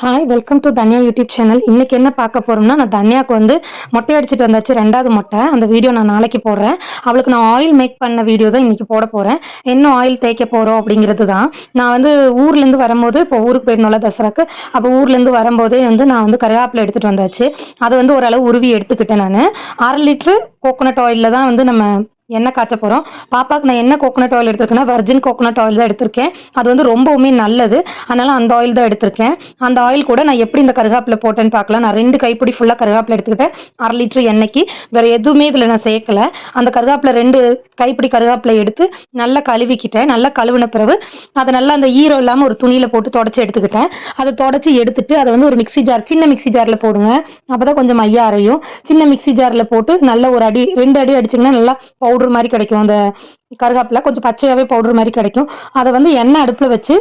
Hi welcome to தனியா YouTube channel இன்னைக்கு என்ன பார்க்க போறோம்னா நான் தனியாவுக்கு வந்து மொட்டை அடிச்சுட்டு வந்தாச்சு ரெண்டாவது மொட்டை. அந்த வீடியோ நான் நாளைக்கு போடுறேன். அவளுக்கு நான் ஆயில் மேக் பண்ண வீடியோ தான் இன்னைக்கு போட போறேன். என்ன ஆயில் தேய்க்க போறோம் அப்படிங்கிறது தான். நான் வந்து ஊர்ல இருந்து வரும்போது இப்போ ஊருக்கு போயிருந்தோம்ல தசராக்கு அப்போ ஊர்ல இருந்து வரும்போதே வந்து நான் வந்து கருவேப்பிலை எடுத்துட்டு வந்தாச்சு. அதை வந்து ஓரளவு உருவி எடுத்துக்கிட்டேன் நான். அரை லிட்டரு கோகோனட் ஆயிலில் தான் வந்து நம்ம எண்ணெய் காய்ச்ச போகிறோம் பாப்பாவுக்கு நான் என்ன கோகோனட் ஆயில் எடுத்திருக்கேன்னா வர்ஜின் கோகோனட் ஆயில் தான் எடுத்திருக்கேன். அது வந்து ரொம்பவுமே நல்லது. அதனால் அந்த ஆயில் தான் எடுத்திருக்கேன். அந்த ஆயில் கூட நான் எப்படி இந்த கருகாப்பில் போட்டேன்னு பார்க்கலாம். நான் ரெண்டு கைப்பிடி ஃபுல்லாக கருகாப்பில் எடுத்துக்கிட்டேன். அரை லிட்டர் எண்ணெய்க்கு. வேறு எதுவுமே இதில் நான் சேர்க்கல. அந்த கருகாப்பில் ரெண்டு கைப்பிடி கருகாப்பில் எடுத்து நல்லா கழுவிக்கிட்டேன். நல்லா கழுவின பிறகு அதை நல்லா அந்த ஈரம் இல்லாமல் ஒரு துணியில் போட்டு தொடச்சி எடுத்துக்கிட்டேன். அதை தொடச்சி எடுத்துட்டு அதை வந்து ஒரு மிக்சி ஜார் சின்ன மிக்சி ஜாரில் போடுங்க. அப்போ தான் கொஞ்சம் மையா அரையும். சின்ன மிக்சி ஜாரில் போட்டு நல்ல ஒரு அடி ரெண்டு அடி அடிச்சிங்கன்னா நல்லா பவுடர் மாதிரி கிடைக்கும். அந்த கருகாப்பில் கொஞ்சம் பச்சையாகவே பவுடர் மாதிரி கிடைக்கும். அதை வந்து எண்ணெய் அடுப்பில் வச்சு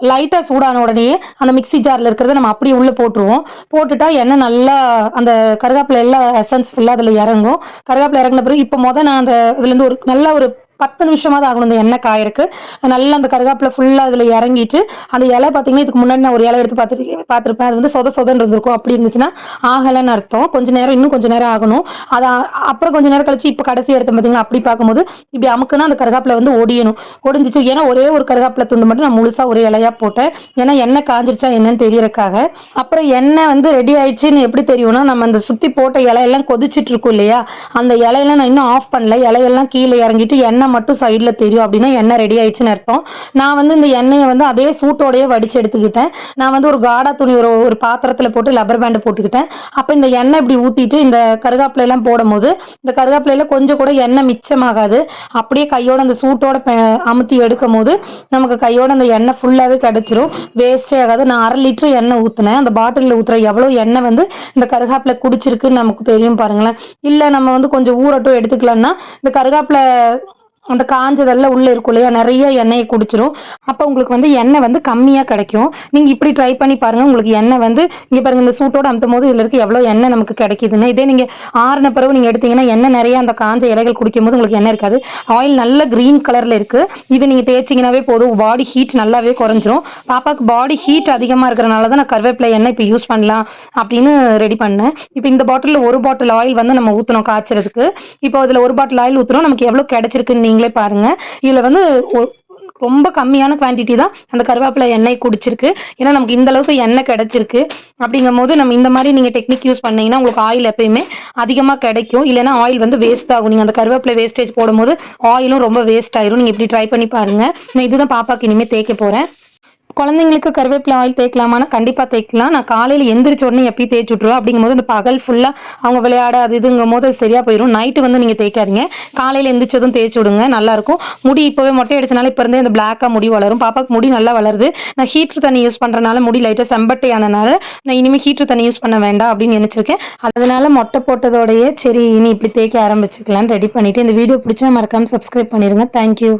லைட்டாக சூடான உடனே அந்த மிக்சி ஜாரில் இருக்கிறத நம்ம அப்படியே உள்ளே போட்டுருவோம். போட்டுட்டா எண்ணெய் நல்லா அந்த கருகாப்பில் எல்லாம் எசன்ஸ் ஃபுல்லாக அதில் இறங்கும். கருகாப்பில் இறங்கின பிறகு இப்போ மொதல் நான் அந்த இதுலேருந்து ஒரு நல்ல ஒரு பத்து நிமிஷமாவது ஆகணும். இந்த எண்ணெய் காயிருக்கு நல்லா அந்த கருகாப்பில் ஃபுல்லாக அதில் இறங்கிட்டு அந்த இலை பார்த்தீங்கன்னா இதுக்கு முன்னாடி நான் ஒரு இலை எடுத்து பார்த்துருக்கேன் பார்த்துருப்பேன் அது வந்து சொத சொதன்னு இருந்திருக்கும். அப்படி இருந்துச்சுன்னா ஆகலைன்னு அர்த்தம். கொஞ்ச நேரம் இன்னும் கொஞ்சம் நேரம் ஆகணும். அது அப்புறம் கொஞ்ச நேரம் கழிச்சு இப்போ கடைசி எடுத்து பார்த்தீங்கன்னா அப்படி பார்க்கும்போது இப்படி அமுக்குன்னா அந்த கருகாப்பில் வந்து ஒடியணும். ஒடிஞ்சிச்சு. ஏன்னா ஒரே ஒரு கருகாப்பில் துண்டு மட்டும் நான் முழுசாக ஒரு இலையாக போட்டேன். ஏன்னா எண்ணெய் காஞ்சிருச்சா என்னன்னு தெரியறக்காக அப்புறம் எண்ணெய் வந்து ரெடி ஆயிடுச்சுன்னு எப்படி தெரியும்னா நம்ம அந்த சுற்றி போட்ட இலையெல்லாம் கொதிச்சுட்டு இருக்கும் இல்லையா? அந்த இலையெல்லாம் நான் இன்னும் ஆஃப் பண்ணல. இலையெல்லாம் கீழே இறங்கிட்டு எண்ணெய் எண்ணெய் மட்டும் சைடில் தெரியும் அப்படின்னா எண்ணெய் ரெடி ஆயிடுச்சுன்னு அர்த்தம். நான் வந்து இந்த எண்ணெயை வந்து அதே சூட்டோடையே வடிச்சு எடுத்துக்கிட்டேன். நான் வந்து ஒரு காடா துணி ஒரு ஒரு பாத்திரத்தில் போட்டு லப்பர் பேண்டு போட்டுக்கிட்டேன். அப்போ இந்த எண்ணெய் இப்படி ஊற்றிட்டு இந்த கருகாப்பிலையெல்லாம் போடும் போது இந்த கருகாப்பிலையில கொஞ்சம் கூட எண்ணெய் மிச்சமாகாது. அப்படியே கையோட அந்த சூட்டோட அமுத்தி எடுக்கும் போது நமக்கு கையோட அந்த எண்ணெய் ஃபுல்லாகவே கிடச்சிரும். வேஸ்டே ஆகாது. நான் அரை லிட்டர் எண்ணெய் ஊற்றினேன் அந்த பாட்டிலில் ஊற்றுற எவ்வளோ எண்ணெய் வந்து இந்த கருகாப்பில் குடிச்சிருக்குன்னு நமக்கு தெரியும் பாருங்களேன். இல்லை நம்ம வந்து கொஞ்சம் ஊறட்டும் எடுத்துக்கலாம்னா இந்த கருகாப்பில் அந்த காஞ்சதெல்லாம் உள்ளே இருக்கும் இல்லையா? நிறைய எண்ணெயை குடிச்சிரும். அப்போ உங்களுக்கு வந்து எண்ணெய் வந்து கம்மியாக கிடைக்கும். நீங்கள் இப்படி ட்ரை பண்ணி பாருங்கள் உங்களுக்கு எண்ணெய் வந்து இங்கே பாருங்கள் இந்த சூட்டோட அமுத்தும் போது இதில் இருக்க எவ்வளோ எண்ணெய் நமக்கு கிடைக்குதுன்னு. இதே நீங்கள் ஆறின பிறகு நீங்கள் எடுத்தீங்கன்னா எண்ணெய் நிறைய அந்த காஞ்ச இலைகள் குடிக்கும் போது உங்களுக்கு எண்ணெய் இருக்காது. ஆயில் நல்ல க்ரீன் கலரில் இருக்குது இது நீங்கள் தேய்ச்சிங்கனாவே போதும். பாடி ஹீட் நல்லாவே குறைஞ்சிரும். பாப்பாவுக்கு பாடி ஹீட் அதிகமாக இருக்கிறனால தான் நான் கருவேப்பிலை எண்ணெய் இப்போ யூஸ் பண்ணலாம் அப்படின்னு ரெடி பண்ணேன். இப்போ இந்த பாட்டிலில் ஒரு பாட்டில் ஆயில் வந்து நம்ம ஊற்றணும் காய்ச்சறதுக்கு. இப்போ அதில் ஒரு பாட்டில் ஆயில் ஊற்றுறோம் நமக்கு எவ்வளோ கிடைச்சிருக்குன்னு நீங்களே பாருங்க. இதுல வந்து ரொம்ப கம்மியான குவான்டிட்டி தான் அந்த கருவேப்பிலை எண்ணெய் குடிச்சிருக்கு. ஏன்னா நமக்கு இந்த அளவுக்கு எண்ணெய் கிடைச்சிருக்கு. அப்படிங்கும் போது நம்ம இந்த மாதிரி நீங்கள் டெக்னிக் யூஸ் பண்ணீங்கன்னா உங்களுக்கு ஆயில் எப்பயுமே அதிகமாக கிடைக்கும். இல்லைன்னா ஆயில் வந்து வேஸ்ட் ஆகும். நீங்கள் அந்த கருவேப்பிலை வேஸ்டேஜ் போடும்போது ஆயிலும் ரொம்ப வேஸ்ட் ஆயிரும். நீங்கள் இப்படி ட்ரை பண்ணி பாருங்கள் நான் இதுதான் பாப்பாக்கு இனிமேல் தேய்க்க போகிறேன் குழந்தைங்களுக்கு கருவேப்பிலை ஆயில் தேய்க்கலாமான்னா கண்டிப்பாக தேய்க்கலாம். நான் காலையில் எந்திரிச்ச உடனே எப்பயும் தேய்ச்சி விட்ருவோம் அப்படிங்கும் போது அந்த பகல் ஃபுல்லாக அவங்க விளையாட அது இதுங்கும் போது அது சரியாக போயிடும் நைட்டு வந்து நீங்கள் தேய்க்காதீங்க. காலையில் எந்திரிச்சதும் தேய்ச்சி விடுங்க. நல்லாயிருக்கும். முடி இப்போவே மொட்டை அடிச்சனால இப்போ இருந்தே இந்த பிளாக்காக முடி வளரும். பாப்பாக்கு முடி நல்லா வளருது. நான் ஹீட்ரு தண்ணி யூஸ் பண்ணுறனால முடி லைட்டாக செம்பட்டை ஆனனால நான் இனிமேல் ஹீட்ரு தண்ணி யூஸ் பண்ண வேண்டாம் அப்படின்னு நினச்சிருக்கேன். அதனால மொட்டை போட்டதோடையே சரி இனி இப்படி தேய்க்க ஆரம்பிச்சுக்கலான்னு ரெடி பண்ணிவிட்டு இந்த வீடியோ பிடிச்சா மறக்காமல் சப்ஸ்கிரைப் பண்ணிடுங்க தேங்க்யூ